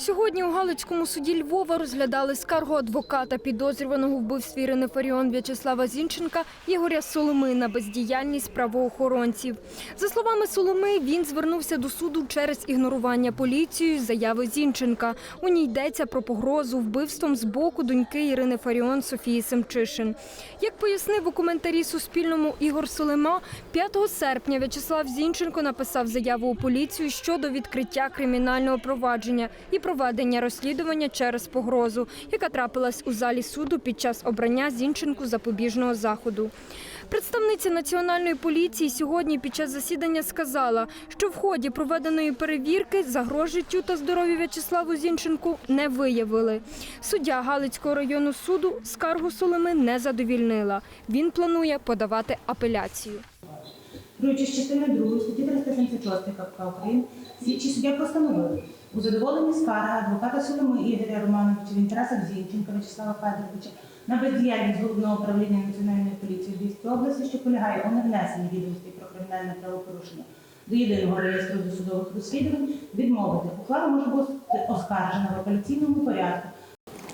Сьогодні у Галицькому суді Львова розглядали скаргу адвоката підозрюваного вбивстві Ірини Фаріон В'ячеслава Зінченка Ігоря Соломи на бездіяльність правоохоронців. За словами Соломи, він звернувся до суду через ігнорування поліцією заяви Зінченка. У ній йдеться про погрозу вбивством з боку доньки Ірини Фаріон Софії Семчишин. Як пояснив у коментарі Суспільному Ігор Солима, 5 серпня В'ячеслав Зінченко написав заяву у поліцію щодо відкриття кримінального провадження і проведення розслідування через погрозу, яка трапилась у залі суду під час обрання Зінченку запобіжного заходу. Представниця національної поліції сьогодні під час засідання сказала, що в ході проведеної перевірки загроз життю та здоров'ю В'ячеславу Зінченку не виявили. Суддя Галицького району суду скаргу Соломи не задовільнила. Він планує подавати апеляцію. Керуючи з частини 2 статті 376 КПК України, слідчі суддя постановили у задоволенні скарги адвоката Соломи Ігоря Романовича в інтересах Зінченка Вячеслава Федоровича на бездіяльність головного управління Національної поліції Львівської області, що полягає у невнесенні відомостей про кримінальне правопорушення до єдиного реєстру досудових розслідувань, відмовити. Ухвала може бути оскаржена в апеляційному порядку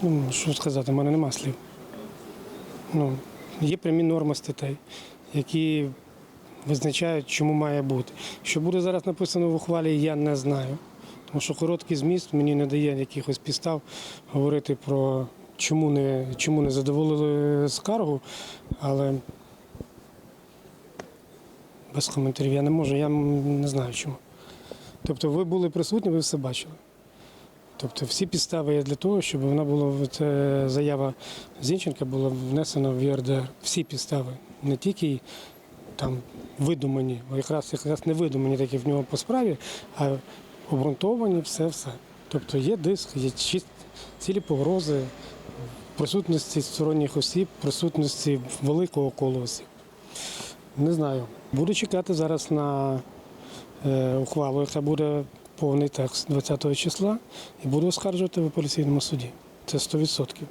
Ну, що сказати, в мене нема слів. Ну, є прямі норми статей, які визначають, чому має бути. Що буде зараз написано в ухвалі, я не знаю. Що короткий зміст мені не дає якихось підстав говорити про чому не, чому не задоволили скаргу, але без коментарів я не можу, я не знаю чому. Тобто ви були присутні, ви все бачили. Тобто всі підстави є для того, щоб вона була ця заява Зінченка була внесена в ЄРДР. Всі підстави, не тільки там видумані, якраз якраз не видумані такі в нього по справі, а обґрунтовані все-все. Тобто є диск, є цілі погрози, присутності сторонніх осіб, присутності великого колу осіб. Не знаю. Буду чекати зараз на е, ухвалу, яка буде повний текст 20 числа, і буду оскаржувати в апеляційному суді. Це 100%.